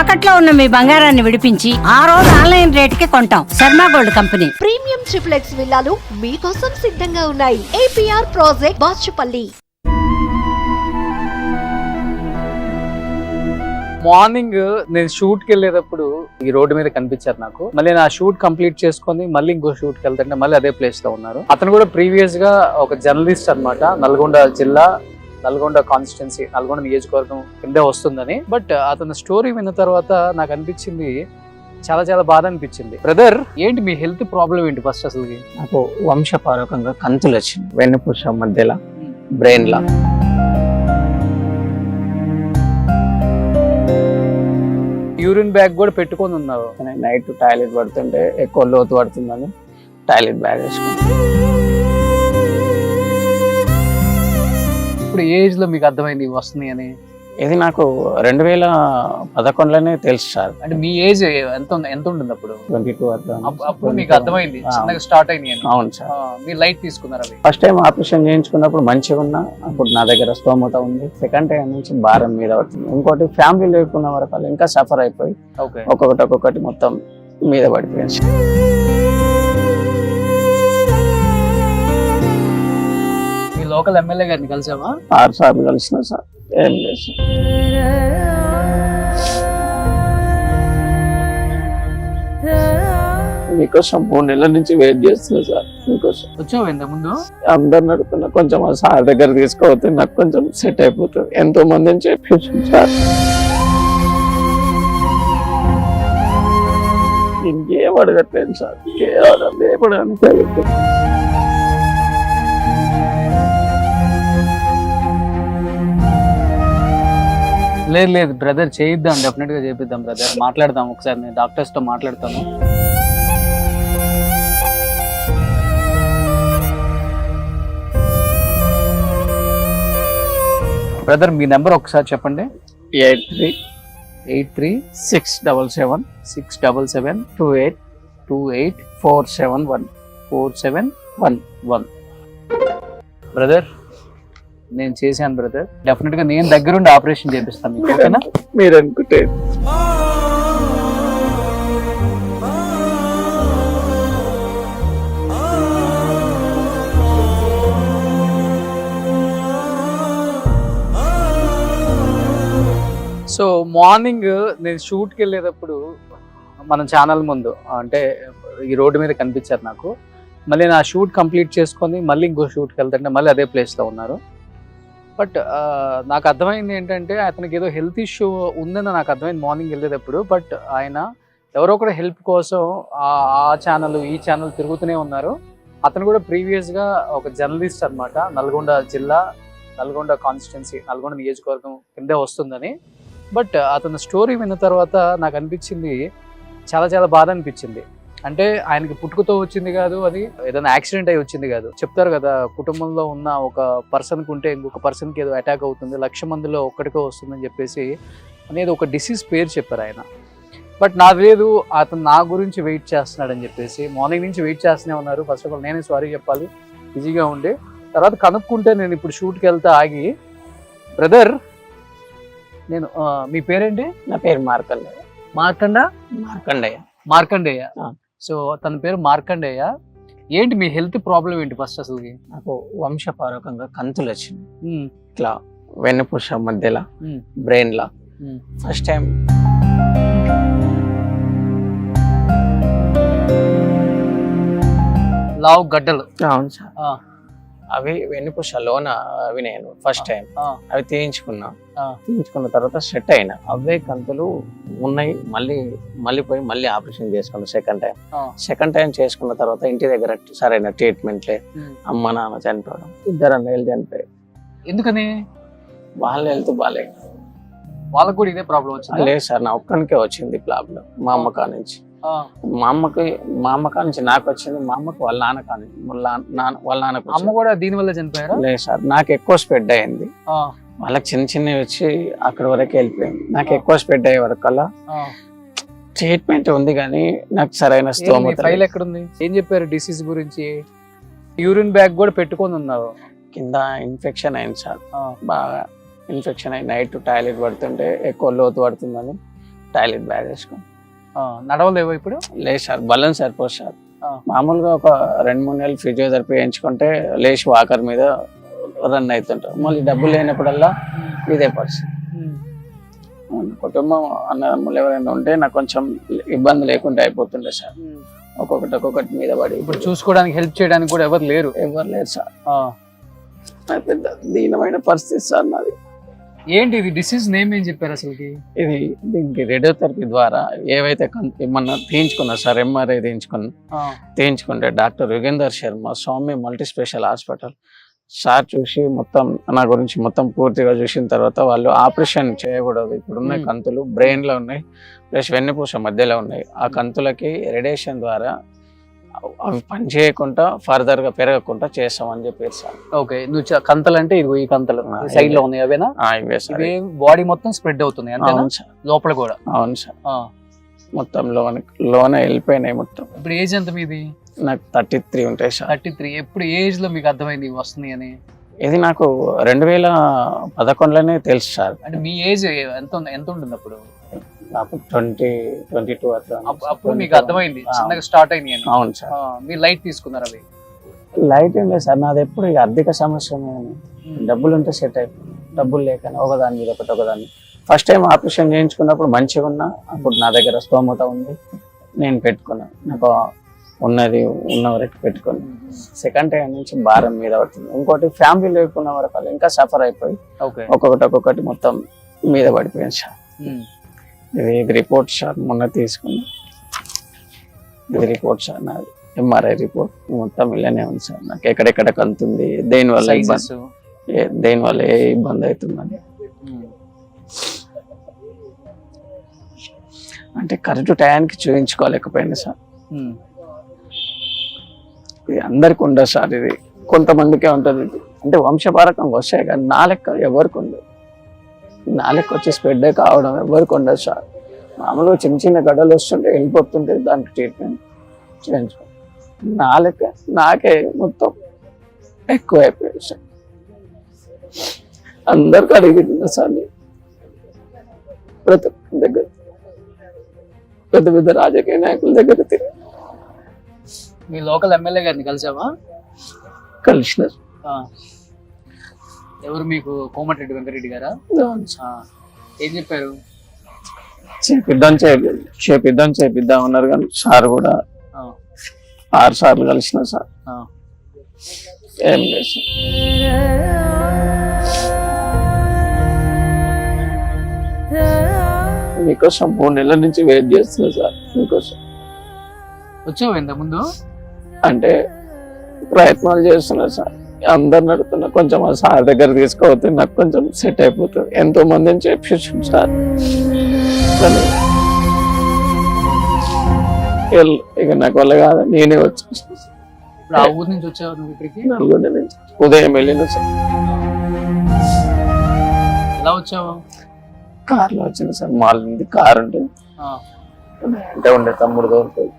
తాకట్లో ఉన్న మీ బంగారాన్ని విడిపించి ఆ రోజు ఆన్లైన్ రేటుకి కొంటాం. Sharma gold company. Premium triplex విల్లాలు మీకోసం సిద్ధంగా ఉన్నాయి. APR project Bachupally. మార్నింగ్ నేను షూట్కి వెళ్ళేటప్పుడు ఈ రోడ్డు మీద కనిపించారు నాకు. మళ్ళీ నా షూట్ కంప్లీట్ చేసుకొని మళ్ళీ ఇంకో షూట్కి వెళ్తుంటే మళ్ళీ అదే ప్లేస్లో ఉన్నారు. అతను కూడా ప్రీవియస్గా ఒక జర్నలిస్ట్ అన్నమాట నల్గొండ జిల్లా నల్గొండ కాన్స్టిట్యున్సీ నల్గొండ నియోజకవర్గం కిందే వస్తుందని. బట్ అతని స్టోరీ విన్న తర్వాత నాకు అనిపించింది చాలా చాలా బాధ అనిపించింది. బ్రదర్ ఏంటి మీ హెల్త్ ప్రాబ్లం ఏంటి ఫస్ట్ అసలు నాకు వంశపారకంగా కంతులు వచ్చింది వెన్నుపూస మధ్యలో బ్రెయిన్ లా యూరిన్ బ్యాగ్ కూడా పెట్టుకొని ఉన్నావు. నైట్ టాయిలెట్ పడుతుంటే ఎక్కువ లోతు పడుతుందని టాయిలెట్ బ్యాగ్ వేసుకున్నాను ఇప్పుడు ఏజ్లో మీకు అర్థమైంది ఇవి వస్తున్నాయి అని? ఇది నాకు రెండు వేల పదకొండులోనే తెలుసు సార్. అంటే మీ ఏజ్ ఎంత ఉంది- ఎంత ఉంటుంది అప్పుడు? ట్వంటీ టూ అప్పుడు మీకు అర్థమైంది. ఆ. చిన్నగా స్టార్ట్ అని. అవును సార్. ఆ, మీరు లైట్ తీసుకున్నారు అవి? ఫస్ట్ టైం ఆపరేషన్ చేయించుకున్నప్పుడు మంచిగా ఉన్నా. అప్పుడు నా దగ్గర స్తోమత ఉంది. సెకండ్ టైం నుంచి భారం మీద పడుతుంది. ఇంకోటి ఫ్యామిలీ లేకున్న వరకు ఇంకా సఫర్ అయిపోయి ఓకే. ఒక్కొక్కటి ఒక్కొక్కటి మొత్తం మీద పడిపోయాను సార్. లోకల్ ఎమ్మెల్యే గారిని కలిసావా? ఆరు సార్లు కలిసిన సార్. ఏం లేదు సార్. మీకోసం మూడు నెలల నుంచి వెయిట్ చేస్తున్నా సార్. మీకోసం. వచ్చావు ఇంత ముందు? అందరిని అడుగుతున్నా కొంచెం ఆ సార్ దగ్గర తీసుకోవద్దు నాకు కొంచెం సెట్ అయిపోతుంది. ఎంతో మందిని చెప్పేసి సార్. ఇంకేం అడగట్లేదు సార్. కేవలం లేపడానికి అడుగుతున్నా. లేదు లేదు బ్రదర్ చేయిద్దాం డెఫినెట్గా చేపిద్దాం బ్రదర్ మాట్లాడదాం ఒకసారి నేను డాక్టర్స్తో మాట్లాడతాను. బ్రదర్ మీ నెంబర్ ఒకసారి చెప్పండి. Eight three eight three six double seven six double seven two eight two eight four seven one. Four seven one one. Brother నేను చేశాను బ్రదర్ డెఫినెట్గా నేను దగ్గరుండి ఆపరేషన్ చేపిస్తాను మీకు ఓకేనా? మీరు అనుకుంటే. సో మార్నింగ్ నేను షూట్కి వెళ్ళేటప్పుడు మన ఛానల్ ముందు అంటే ఈ రోడ్డు మీద కనిపించారు నాకు. మళ్ళీ నా షూట్ కంప్లీట్ చేసుకొని మళ్ళీ ఇంకో షూట్కి వెళ్తుంటే మళ్ళీ అదే ప్లేస్లో ఉన్నారు. బట్ నాకు అర్థమైంది ఏంటంటే అతనికి ఏదో హెల్త్ ఇష్యూ ఉందని నాకు అర్థమైంది మార్నింగ్ వెళ్ళేటప్పుడు. బట్ ఆయన ఎవరో ఒకటి హెల్ప్ కోసం ఆ- ఛానల్ ఈ ఛానల్ తిరుగుతూనే ఉన్నారు. అతను కూడా ప్రీవియస్గా ఒక జర్నలిస్ట్ అనమాట నల్గొండ జిల్లా నల్గొండ కాన్స్టిట్యున్సీ నల్గొండ నియోజకవర్గం కిందే వస్తుందని. బట్ అతని స్టోరీ విన్న తర్వాత నాకు అనిపించింది చాలా చాలా బాధ అనిపించింది. అంటే ఆయనకి పుట్టుకతో వచ్చింది కాదు అది ఏదైనా యాక్సిడెంట్ అయి వచ్చింది కాదు. చెప్తారు కదా కుటుంబంలో ఉన్న ఒక పర్సన్కి ఉంటే ఇంకొక పర్సన్కి ఏదో అటాక్ అవుతుంది లక్ష మందిలో ఒక్కడికో వస్తుందని చెప్పేసి అనేది ఒక డిసీజ్ పేరు చెప్పారు ఆయన. బట్ నాకు లేదు అతను నా గురించి వెయిట్ చేస్తున్నాడని చెప్పేసి మార్నింగ్ నుంచి వెయిట్ చేస్తూనే ఉన్నారు. ఫస్ట్ ఆఫ్ ఆల్ నేనే సారీ చెప్పాలి బిజీగా ఉండి. తర్వాత కనుక్కుంటే నేను ఇప్పుడు షూట్కి వెళ్తే ఆగి బ్రదర్ నేను మీ పేరేంటి? నా పేరు మార్కండయ్య. మార్కండ? మార్కండయ్య. మార్కండేయ ఆ. సో తన పేరు మార్కండేయ. ఏంటి మీ హెల్త్ ప్రాబ్లం ఏంటి ఫస్ట్ అసలుకి? నాకు వంశపారకంగా కంతులు వచ్చింది ఇట్లా వెన్నుపూస మధ్యలో ఉమ్, బ్రెయిన్ లా ఉమ్. First time. లావు గడ్డలు. అవును సార్. అవి వెన్నుపూస లోన అవి నేను ఫస్ట్ టైం అవి తీయించుకున్నా. తీయించుకున్న తర్వాత సెట్ అయినా. అవే కంతులు ఉన్నాయి. మళ్ళీ మళ్ళీ పోయి మళ్ళీ ఆపరేషన్ చేసుకున్నా సెకండ్ టైం. సెకండ్ టైం చేసుకున్న తర్వాత ఇంటి దగ్గర సరైన ట్రీట్మెంట్ లే. ఉమ్. అమ్మ నాన్న చనిపోవడం. ఇద్దరు అన్నయ్యలు చనిపోయారు. ఎందుకని? వాళ్ళ హెల్త్ బాగాలేదు వాళ్ళకు కూడా ఇదే ప్రాబ్లం వచ్చింది? లేదు సార్ నా ఒక్కనికే వచ్చింది ప్రాబ్లం మా అమ్మ నుంచి. మా అమ్మకి మా అమ్మ నుంచి నాకు వచ్చింది మా అమ్మకి వాళ్ళ నాన్న కా నుంచి వాళ్ళ నాన్న అమ్మ. కూడా దీని వల్ల చనిపోయారా? లేదు సార్ నాకు ఎక్కువ స్ప్రెడ్ అయింది. వాళ్ళకి చిన్న చిన్నవి వచ్చి అక్కడ వరకు వెళ్ళిపోయింది. నాకు ఎక్కువ స్ప్రెడ్ అయ్యే వరకు అలా. ట్రీట్మెంట్ ఉంది కానీ నాకు సరైన స్తోమత ఫైల్ లేదు. ఎక్కడుంది? ఏం చెప్పారు డిసీజ్ గురించి? యూరిన్ బ్యాగ్ కూడా పెట్టుకొని ఉన్నావు. కింద ఇన్ఫెక్షన్ అయింది సార్. బాగా ఇన్ఫెక్షన్ అయి నైట్ టాయిలెట్ పడుతుంటే ఎక్కువ లోతు పడుతుందని టాయిలెట్ బ్యాగ్ వేసుకొని నడవలేవు ఇప్పుడు? లేదు సార్ బలం సరిపోదు సార్. మామూలుగా ఒక రెండు మూడు నెలలు ఫిజియోథెరపీ వేయించుకుంటే లేచి వాకర్ మీద రన్ అవుతుంటారు. మళ్ళీ డబ్బులు లేనప్పుడల్లా ఇదే పరిస్థితి. కుటుంబం అన్నదమ్ములు ఎవరైనా ఉంటే నాకు కొంచెం ఇబ్బంది లేకుండా అయిపోతుండే సార్. ఒక్కొక్కటి ఒక్కొక్కటి మీద పడి ఇప్పుడు చూసుకోవడానికి హెల్ప్ చేయడానికి కూడా ఎవరు లేరు. ఎవరు లేరు సార్. పెద్ద దీనమైన పరిస్థితి సార్ నాది. ఏంటి ఇది డిసీజ్ నేమ్ ఏం చెప్పారు అసలుకి? ఇది దీనికి రేడియోథెరపీ ద్వారా ఏవైతే కన్- మొన్న తీయించుకున్నా సార్ ఎంఆర్ఐ తీయించుకున్నా తీయించుకుంటే doctor Yugender Sharma Swamy multi speciality hospital. Sir చూసి మొత్తం నా గురించి మొత్తం పూర్తిగా చూసిన తర్వాత వాళ్ళు ఆపరేషన్ చేయకూడదు. ఇప్పుడున్న Hmm. కంతులు బ్రెయిన్లో ఉన్నాయి ప్లస్ వెన్నుపూస మధ్యలో ఉన్నాయి. ఆ కంతులకి రేడియేషన్ ద్వారా అవి పని చేయకుండా ఫర్దర్గా పెరగకుండా చేస్తామని చెప్పారు సార్. ఓకే నువ్వు కంతలు అంటే ఇదిగో ఈ కంతలు. సైడ్లో ఉన్నాయి అవేనా? ఇవే సార్. బాడీ మొత్తం స్ప్రెడ్ అవుతుంది అవును సార్. లోపల కూడా? అవును సార్. ఆ, మొత్తం లోన లోన వెళ్ళిపోయినాయి మొత్తం. ఇప్పుడు ఏజ్ ఎంత మీది? నాకు థర్టీ త్రీ ఉంటాయి సార్. థర్టీ త్రీ ఎప్పుడు ఏజ్లో మీకు అర్థమైంది వస్తుంది అని? ఇది నాకు రెండు వేల పదకొండులోనే తెలుసు సార్. అంటే మీ ఏజ్ ఎంత ఎంత ఉంటుంది అప్పుడు నాకు ట్వంటీ ట్వంటీ టూ అట్లా అప్పుడు మీకు అర్థమైంది. చిన్నగా స్టార్ట్ అయింది అవును సార్. మీరు లైట్ తీసుకున్నారు అవి లైట్ ఏం లేదు సార్. నాది ఎప్పుడు ఇక ఆర్థిక సమస్య డబ్బులు ఉంటే సెట్ అయిపోయింది. డబ్బులు లేకని ఒకదాని మీద ఒకటి ఒకదాన్ని ఫస్ట్ టైం ఆపరేషన్ చేయించుకున్నప్పుడు మంచిగా ఉన్నా. అప్పుడు నా దగ్గర స్తోమత ఉంది. నేను పెట్టుకున్నా. నాకు ఉన్నది ఉన్న వరకు పెట్టుకుని సెకండ్ టైం నుంచి భారం మీద పడుతుంది. ఇంకోటి ఫ్యామిలీ లేకున్న వరకు ఇంకా సఫర్ అయిపోయి ఒక్కొక్కటి ఒక్కొక్కటి మొత్తం మీద పడిపోయింది సార్. ఇది ఇది రిపోర్ట్ సార్ మొన్న తీసుకున్నా. ఇది రిపోర్ట్ సార్ నాది. ఎంఆర్ఐ రిపోర్ట్ మొత్తం ఇలానే ఉంది సార్ నాకు. ఎక్కడెక్కడ కంతుంది దేని వల్ల ఇబ్బంది సైజెస్ ఏ- దేని వల్ల ఏ ఇబ్బంది అవుతుందని. అంటే కరెక్ట్ టయానికి చూపించుకోలేకపోయింది సార్. ఇది అందరికి ఉండదు సార్ ఇది. కొంతమందికే ఉంటుంది. అంటే వంశపారకంగా వస్తాయి కానీ నా లెక్క ఎవరికి ఉండదు నా లెక్క వచ్చి స్ప్రెడ్ కావడం ఎవరికి ఉండదు సార్. మామూలుగా చిన్న చిన్న గడ్డలు వస్తుంటే వెళ్ళిపోతుంటే దానికి ట్రీట్మెంట్ చేయించుకో నా లెక్క నాకే మొత్తం ఎక్కువ అయిపోయింది సార్. అందరికి అడిగింది సార్. ప్రతి దగ్గర పెద్ద పెద్ద రాజకీయ నాయకుల దగ్గర తిరిగి. మీ లోకల్ ఎమ్మెల్యే గారిని కలిసావా? కలిసినారు. ఎవరు మీకు కోమటిరెడ్డి వెంకరెడ్డి గారా. ఏం చెప్పారు? చేపిద్దాం చేపి చేపిద్దాం చేపిద్దాం అన్నారు కానీ సార్ కూడా. ఆరు సార్లు కలిసిన సార్. ఏం లేదు మీకోసం మూడు నెలల నుంచి వెయిట్ చేస్తున్నా సార్ మీకోసం. వచ్చావు ముందు అంటే ప్రయత్నాలు చేస్తున్నా సార్. అందరు నడుతున్నా కొంచెం ఆ సార్ దగ్గర తీసుకోవద్దు నాకు కొంచెం సెట్ అయిపోతుంది. ఎంతో మందిని చెప్పేసాం సార్. ఇక నాకు వల్ల కాదు నేనే వచ్చి ఇప్పుడు ఆ ఊరు నుంచి వచ్చావు నువ్వు ఇక్కడికి? నల్గొండ నుంచి. ఉదయం వెళ్ళిన సార్. ఎలా వచ్చావు? కార్లో వచ్చిన సార్. మాల్ నుండి కార్ ఉంటుంది. అంటే ఉండే తమ్ముడు దొరుకుతుంది.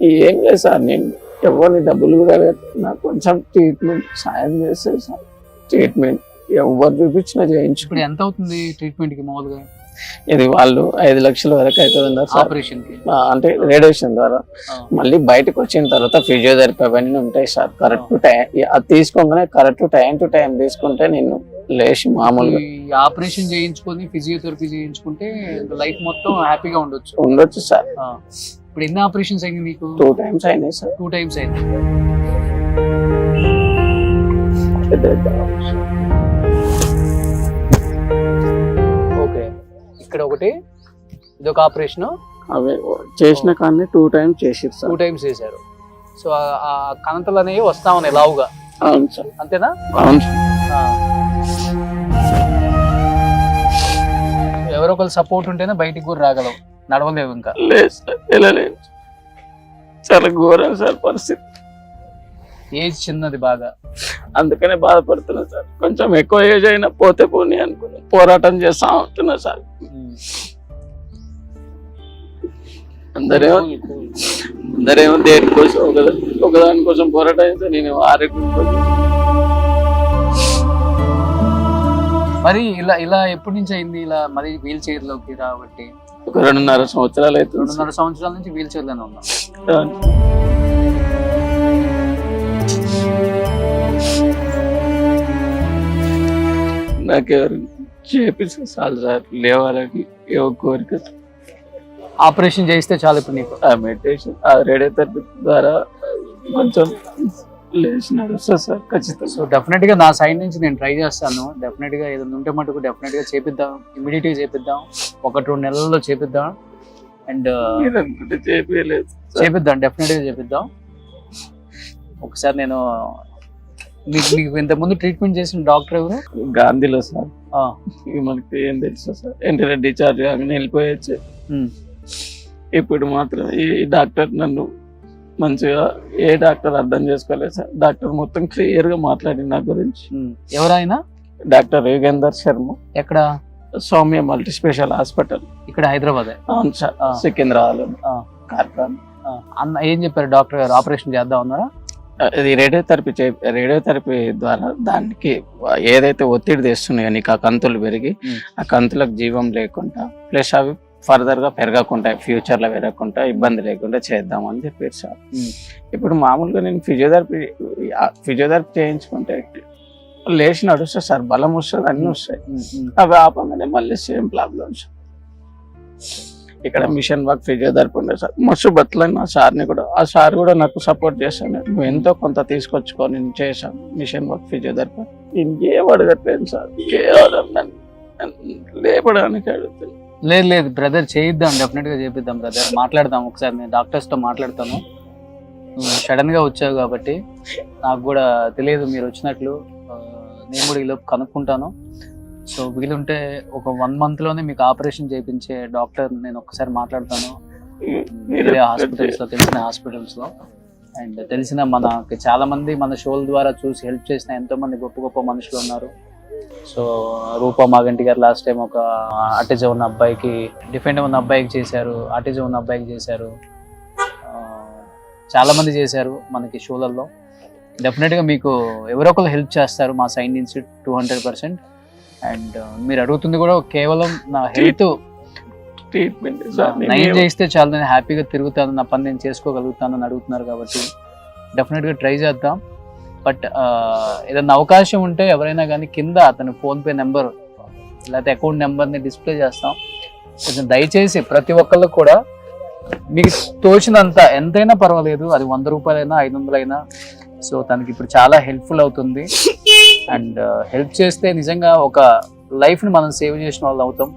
ఏం లేదు సార్ నేను? ఎవరిని డబ్బులు కూడా. నాకు కొంచెం ట్రీట్మెంట్ సాయం చేస్తే సార్ ట్రీట్మెంట్ ఎవరు చూపించినా చేయించు ఇప్పుడు ఎంత అవుతుంది ట్రీట్మెంట్కి మామూలుగా? ఇది వాళ్ళు ఐదు లక్షల వరకు అవుతుంది ఆపరేషన్ అంటే రేడియేషన్ ద్వారా. మళ్ళీ బయటకు వచ్చిన తర్వాత ఫిజియోథెరపీ అవన్నీ ఉంటాయి సార్. కరెక్ట్ టైం అది తీసుకోగానే కరెక్ట్ టైం టు టైం తీసుకుంటే నేను లేచి మామూలుగా ఈ ఆపరేషన్ చేయించుకొని ఫిజియోథెరపీ చేయించుకుంటే లైఫ్ మొత్తం హ్యాపీగా ఉండొచ్చు. ఉండొచ్చు సార్. ఇప్పుడు ఎన్ని ఆపరేషన్స్ అయింది నీకు టూ టైమ్స్ అయినాయి సార్. టూ టైమ్స్ అయింది? ఓకే. ఇక్కడ ఒకటి ఇది ఒక ఆపరేషన్. అవి చేసిన కానీ టూ టైమ్స్ చేసిరు టూ సార్. టైమ్స్ చేశారు. సో ఆ- ఆ కణతలు అనేవి వస్తా ఉన్నాయి లావుగా. అవును సార్. అంతేనా? అవును సార్. ఆ. ఎవరో ఒకరు సపోర్ట్ ఉంటేనే బయటికి కూడా రాగలవు. నడవలేవు ఇంకా. లేదు సార్ చాలా ఘోరం సార్ పరిస్థితి. ఏజ్ చిన్నది బాగా. అందుకనే బాధపడుతున్నా సార్. కొంచెం ఎక్కువ ఏజ్ అయినా పోతే పోనీ అనుకుని పోరాటం చేస్తా ఉంటున్నా సార్. అందరేమో అందరేమో దేనికోసం ఒక ఒకదాని కోసం పోరాటం చేస్తే నేను ఆరోగ్యం కోసం మరి ఇలా ఇలా ఎప్పటి నుంచి అయింది? ఇలా మరి వీల్ చైర్లోకి రాబట్టి? ఒక రెండున్నర సంవత్సరాలు అవుతుంది రెండున్నర సంవత్సరాల నుంచి వీల్ చైర్లోనే ఉన్నాం. నాకెవరు చేపిస్తే చాలు సార్. లేవాలని ఏవో కోరిక. ఆపరేషన్ చేస్తే చాలు ఇప్పుడు నీకు. ఆ మెడిటేషన్ ఆ రేడియోథెరపీ ద్వారా కొంచెం లేచి నడుస్తా సార్ ఖచ్చితంగా. సో డెఫినెట్గా నా సైడ్ నుంచి నేను ట్రై చేస్తాను. డెఫినెట్గా ఏదైనా ఉంటే మటుకు డెఫినెట్గా చేపిద్దాం. ఇమీడియట్గా చేపిద్దాం. ఒకటి రెండు నెలల్లో చేపిద్దాం. అండ్ అనుకుంటే చేపించలేదు చేపిద్దాం. డెఫినెట్గా చేపిద్దాం. ఒకసారి నేను మీకు మీకు ఇంతకుముందు ట్రీట్మెంట్ చేసిన డాక్టర్ ఎవరు? గాంధీలో సార్. మనకి ఏం తెలుసు సార్. వెంటనే డిశ్చార్జ్ కాగానే వెళ్ళిపోయచ్చు. ఉమ్, ఇప్పుడు మాత్రం ఈ డాక్టర్ నన్ను మంచిగా ఏ డాక్టర్ అర్థం చేసుకోలేదు సార్. డాక్టర్ మొత్తం క్లియర్గా మాట్లాడి నా గురించి. ఎవరైనా డాక్టర్ యోగేందర్ శర్మ. ఎక్కడ? Soumya multi speciality hospital. ఇక్కడ హైదరాబాద్. అవును సార్. సికింద్రాబాద్. కార్ఖాన్ అన్న ఏం చెప్పారు డాక్టర్ గారు? ఆపరేషన్ చేద్దాం అన్నారా? ఇది రేడియోథెరపీ చే రేడియోథెరపీ ద్వారా దానికి ఏదైతే ఒత్తిడి తెస్తున్నాయో నీకు ఆ కంతులు పెరిగి. ఆ కంతులకు జీవం లేకుండా ప్లస్ అవి ఫర్దర్గా పెరగకుండా ఫ్యూచర్లో పెరగకుండా ఇబ్బంది లేకుండా చేద్దామని చెప్పారు సార్. ఇప్పుడు మామూలుగా నేను ఫిజియోథెరపీ ఫిజియోథెరపీ చేయించుకుంటే లేచి నడుస్తా సార్ బలం వస్తుంది అన్ని వస్తాయి. అవి ఆపగానే మళ్ళీ సేమ్ ప్రాబ్లమ్స్ ఇక్కడ మిషన్ వర్క్ ఫిజియోథెరపీ ఉండే సార్. మస్తు బతులని ఆ సార్ని కూడా ఆ సార్ కూడా నాకు సపోర్ట్ చేస్తాను నువ్వు ఎంతో కొంత తీసుకొచ్చుకో నేను చేశాను మిషన్ వర్క్ ఫిజియోథెరపీ. ఇంకేం అడగట్లేదు సార్ కేవలం నన్ను లేపడానికి అడుగుతుంది లేదు లేదు బ్రదర్ చేయిద్దాం డెఫినెట్గా చేయిద్దాం చేపిద్దాం బ్రదర్ మాట్లాడదాం ఒకసారి నేను డాక్టర్స్తో మాట్లాడతాను. సడన్గా వచ్చావు కాబట్టి నాకు కూడా తెలియదు మీరు వచ్చినట్లు. నేను కూడా ఈలోపు కనుక్కుంటాను. సో వీలుంటే ఒక వన్ మంత్లోనే మీకు ఆపరేషన్ చేయించే డాక్టర్ నేను ఒకసారి మాట్లాడతాను. వేరే హాస్పిటల్స్లో తెలిసిన హాస్పిటల్స్లో అండ్ తెలిసిన మనకి చాలామంది మన షోల ద్వారా చూసి హెల్ప్ చేసిన ఎంతోమంది గొప్ప గొప్ప మనుషులు ఉన్నారు. సో రూపా మాగంటి గారు లాస్ట్ టైం ఒక ఆటిజం ఉన్న అబ్బాయికి డిఫెండ్ ఉన్న అబ్బాయికి చేశారు ఆటిజం ఉన్న అబ్బాయికి చేశారు. ఆ, చాలా మంది చేశారు మనకి షోలలో డెఫినెట్గా మీకు ఎవరో ఒకరు హెల్ప్ చేస్తారు మా సైన్ నుంచి టూ హండ్రెడ్ పర్సెంట్ అండ్ మీరు అడుగుతుంది కూడా కేవలం నా హెల్త్ ట్రీట్మెంట్ నయం చేస్తే చాలు నేను హ్యాపీగా తిరుగుతాను నా పని నేను చేసుకోగలుగుతాను అని అడుగుతున్నారు కాబట్టి డెఫినెట్గా ట్రై చేద్దాం. బట్ ఏదైనా అవకాశం ఉంటే ఎవరైనా కానీ కింద అతని ఫోన్పే నెంబర్ లేకపోతే అకౌంట్ నెంబర్ని డిస్ప్లే చేస్తాం. కొంచెం దయచేసి ప్రతి ఒక్కళ్ళు కూడా మీకు తోచినంత ఎంతైనా పర్వాలేదు. అది వంద రూపాయలైనా ఐదు వందలైనా. సో తనకి ఇప్పుడు చాలా హెల్ప్ఫుల్ అవుతుంది. అండ్ హెల్ప్ చేస్తే నిజంగా ఒక లైఫ్ని మనం సేవ్ చేసిన వాళ్ళు అవుతాం.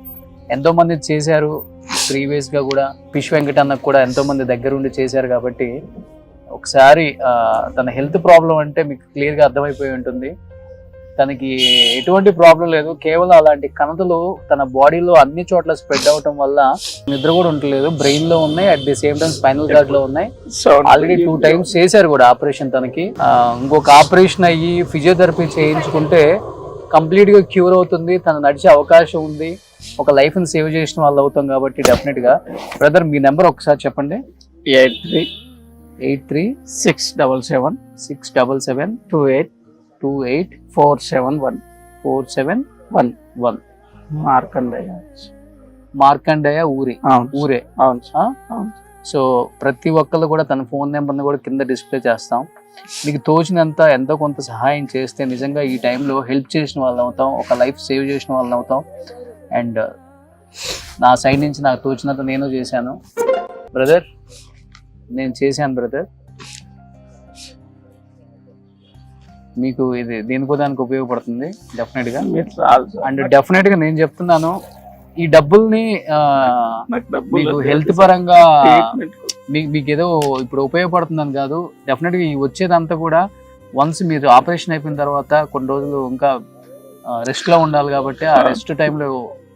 ఎంతోమంది చేశారు ప్రీవియస్గా కూడా. పిష్ వెంకట అన్నకు కూడా ఎంతోమంది దగ్గరుండి చేశారు కాబట్టి ఒకసారి తన హెల్త్ ప్రాబ్లం అంటే మీకు క్లియర్గా అర్థమైపోయి ఉంటుంది. తనకి ఎటువంటి ప్రాబ్లం లేదు. కేవలం అలాంటి కణతలు తన బాడీలో అన్ని చోట్ల స్ప్రెడ్ అవటం వల్ల నిద్ర కూడా ఉండలేదు బ్రెయిన్లో ఉన్నాయి at the same time spinal కార్డ్లో ఉన్నాయి ఆల్రెడీ టూ టైమ్స్ చేశారు కూడా ఆపరేషన్ తనకి. ఇంకొక ఆపరేషన్ అయ్యి ఫిజియోథెరపీ చేయించుకుంటే కంప్లీట్గా క్యూర్ అవుతుంది. తను నడిచే అవకాశం ఉంది. ఒక లైఫ్ని సేవ్ చేసిన వాళ్ళు అవుతాం కాబట్టి డెఫినెట్గా బ్రదర్ మీ నెంబర్ ఒకసారి చెప్పండి. Eight three eight three six double seven six double seven two eight two eight four seven one four seven one one. Markandaiah Markandeya ఊరి. అవును. ఊరే. అవును. సో ప్రతి ఒక్కళ్ళు కూడా తన ఫోన్ నెంబర్ని కూడా కింద డిస్ప్లే చేస్తాం. మీకు తోచినంత ఎంతో కొంత సహాయం చేస్తే నిజంగా ఈ టైంలో హెల్ప్ చేసిన వాళ్ళం అవుతాం ఒక లైఫ్ సేవ్ చేసిన వాళ్ళం అవుతాం. అండ్ నా సైడ్ నుంచి నాకు తోచినంత నేను చేశాను. బ్రదర్ నేను చేశాను బ్రదర్ మీకు ఇది దేనికో దానికి ఉపయోగపడుతుంది డెఫినెట్గా. అండ్ డెఫినెట్గా నేను చెప్తున్నాను ఈ డబ్బుల్ని మీకు. హెల్త్ పరంగా మీకు మీకు ఏదో ఇప్పుడు ఉపయోగపడుతుందని కాదు డెఫినెట్గా ఈ వచ్చేదంతా కూడా వన్స్ మీరు ఆపరేషన్ అయిపోయిన తర్వాత కొన్ని రోజులు ఇంకా రెస్ట్లో ఉండాలి కాబట్టి ఆ రెస్ట్ టైంలో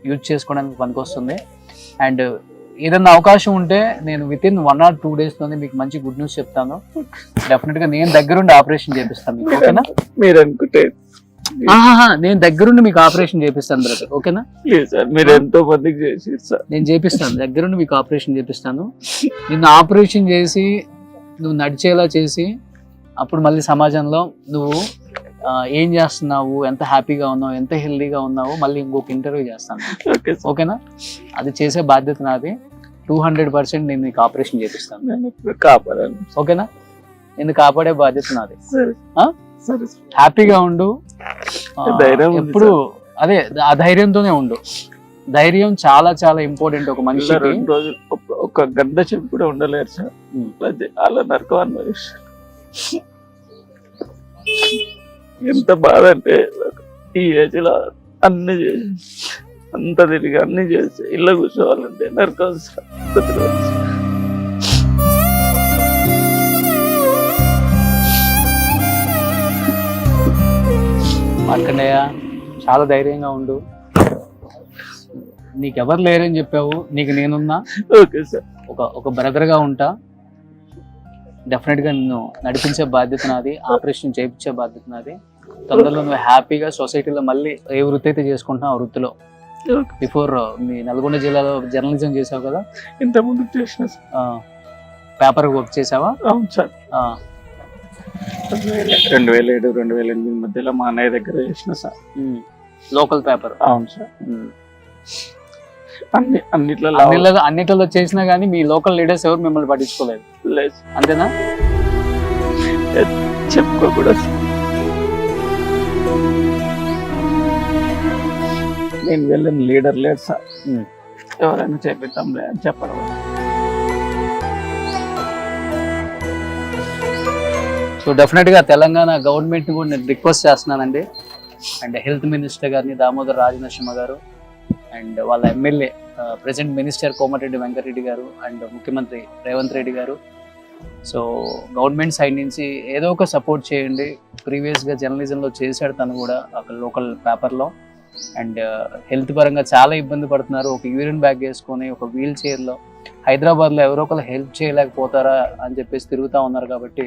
యూజ్ చేసుకోవడానికి పనికొస్తుంది అండ్ ఏదన్నా అవకాశం ఉంటే నేను with in one or two డేస్లోనే మీకు మంచి గుడ్ న్యూస్ చెప్తాను. డెఫినెట్గా నేను దగ్గరుండి ఆపరేషన్ చేపిస్తాను మీకు ఓకేనా మీరు అనుకుంటే నేను దగ్గరుండి మీకు ఆపరేషన్ చేపిస్తాను బ్రదర్ ఓకేనా మీరు ఎంతో మందికి నేను చేపిస్తాను దగ్గరుండి మీకు ఆపరేషన్ చేపిస్తాను. నిన్ను ఆపరేషన్ చేసి నువ్వు నడిచేలా చేసి అప్పుడు మళ్ళీ సమాజంలో నువ్వు ఏం చేస్తున్నావు? ఎంత హ్యాపీగా ఉన్నావు? ఎంత హెల్దీగా ఉన్నావు? మళ్ళీ ఇంకొక ఇంటర్వ్యూ చేస్తాను. ఓకేనా? అది చేసే బాధ్యత నాది. టూ హండ్రెడ్ పర్సెంట్ నేను నీకు ఆపరేషన్ చేపిస్తాను. కాపాడాను ఓకేనా? నేను కాపాడే బాధ్యత నాది. హ్యాపీగా ఉండు. ఎప్పుడు అదే ఆ ధైర్యంతోనే ఉండు. ధైర్యం చాలా చాలా ఇంపార్టెంట్ ఒక రెండు రోజులు ఒక- గంట చెప్పి కూడా ఉండలేరు సార్. అలా నరకం అనుభవిస్తారు ఎంత బాధ అంటే ఈ ఏజ్లో అన్ని చేసి అంత తిరిగి అన్ని చేసి ఇళ్ళ కూర్చోవాలంటే నరకం. మార్కండయ్య చాలా ధైర్యంగా ఉండు. నీకెవరు లేరని చెప్పావు నీకు నేనున్నా. Okay sir. ఒక ఒక brother గా ఉంటా. డెఫినెట్గా నిన్ను నడిపించే బాధ్యత నాది ఆపరేషన్ చేయించే బాధ్యత నాది. తొందరలో నువ్వు హ్యాపీగా సొసైటీలో మళ్ళీ ఏ వృత్తి అయితే చేసుకుంటున్నావు ఆ వృత్తిలో. బిఫోర్ మీ నల్గొండ జిల్లాలో జర్నలిజం చేసావు కదా? ఇంత ముందు చేసిన పేపర్ వర్క్ చేసావా? అవును సార్. ఆ, రెండు వేల ఏడు రెండు వేల ఎనిమిది మధ్యలో మా అన్నయ్య దగ్గర చేసిన సార్. Local paper. అవును సార్. అన్ని అన్నిట్లో అన్నిట్లో అన్నిట్లో చేసినా కానీ మీ లోకల్ లీడర్స్ ఎవరు మిమ్మల్ని పట్టించుకోలేదు? లేదు. అంతేనా? చెప్పుకోకూడదు. నేను వెళ్ళిన లీడర్ లేడు సార్. ఎవరైనా చేపిద్దాంలే అని చెప్పడం. సో డెఫినెట్గా తెలంగాణ గవర్నమెంట్ని కూడా నేను రిక్వెస్ట్ చేస్తున్నానండి. అండ్ హెల్త్ మినిస్టర్ గారిని దామోదర్ రాజనరసింహ గారు అండ్ వాళ్ళ MLA present minister Komatireddy Venkatreddy గారు అండ్ ముఖ్యమంత్రి రేవంత్ రెడ్డి గారు. సో గవర్నమెంట్ సైడ్ నుంచి ఏదో ఒక సపోర్ట్ చేయండి. ప్రీవియస్గా జర్నలిజంలో చేశాడు తను కూడా ఒక లోకల్ పేపర్లో. అండ్ హెల్త్ పరంగా చాలా ఇబ్బంది పడుతున్నారు. ఒక యూరిన్ బ్యాగ్ వేసుకొని ఒక వీల్ చైర్లో హైదరాబాద్లో ఎవరో ఒకరు హెల్ప్ చేయలేకపోతారా అని చెప్పేసి తిరుగుతూ ఉన్నారు కాబట్టి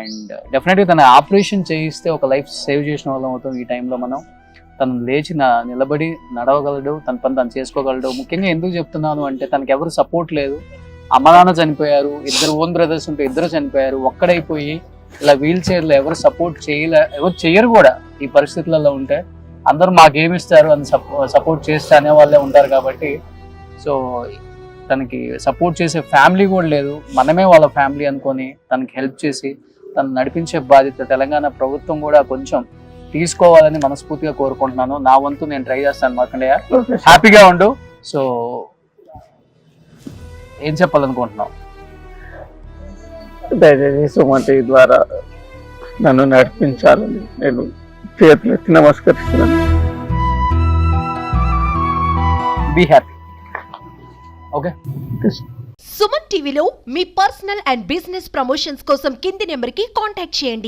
అండ్ డెఫినెట్గా తన ఆపరేషన్ చేయిస్తే ఒక లైఫ్ సేవ్ చేసిన వాళ్ళం అవుతాం ఈ టైంలో మనం. తను లేచి నిలబడి నడవగలడు తన పని తను చేసుకోగలడు. ముఖ్యంగా ఎందుకు చెప్తున్నాను అంటే తనకి ఎవరు సపోర్ట్ లేదు. అమ్మ నాన్న చనిపోయారు ఇద్దరు ఓన్ బ్రదర్స్ ఉంటే ఇద్దరు చనిపోయారు ఒక్కడైపోయి ఇలా వీల్ చైర్లో ఎవరు సపోర్ట్ చేయలే ఎవరు చేయరు కూడా ఈ పరిస్థితులలో ఉంటే. అందరూ మాకేమిస్తారు అని సపోర్ట్ చేస్తే అనే వాళ్ళే ఉంటారు కాబట్టి. సో తనకి సపోర్ట్ చేసే ఫ్యామిలీ కూడా లేదు. మనమే వాళ్ళ ఫ్యామిలీ అనుకొని తనకి హెల్ప్ చేసి తను నడిపించే బాధ్యత తెలంగాణ ప్రభుత్వం కూడా కొంచెం తీసుకోవాలని మనస్ఫూర్తిగా కోరుకుంటున్నాను. నా వంతు నేను ట్రై చేస్తాను మార్కండయ్య హ్యాపీగా ఉండు. సో ఏం చెప్పాలనుకుంటున్నావు? దయచేసి సుమతి ద్వారా నన్ను నడిపించాలని నేను చేతులెత్తి నమస్కరిస్తున్నాను. బీ హ్యాపీ ఓకే సుమన్ టీవీలో మీ పర్సనల్ అండ్ బిజినెస్ ప్రమోషన్స్ కోసం కింది నెంబర్కి కాంటాక్ట్ చేయండి.